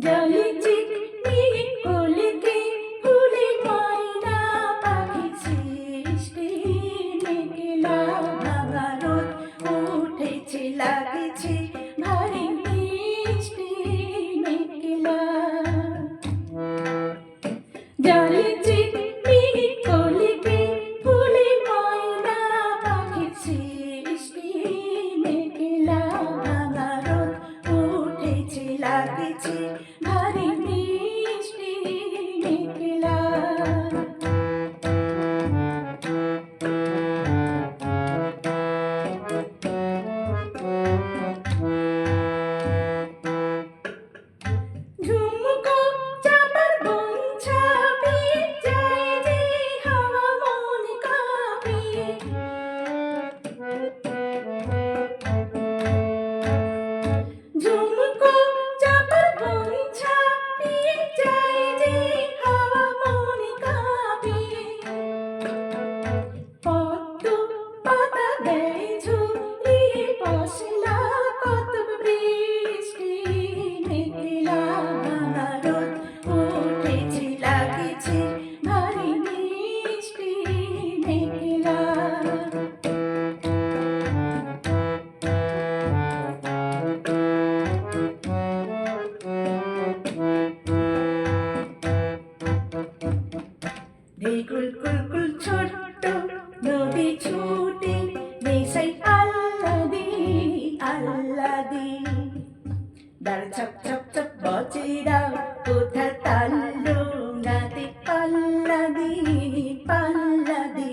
Girl, কুলকুল ছোট্ট নদী ছুটি কোথা তাল্লো? নাতে পাল্লাদি। পাল্লাদি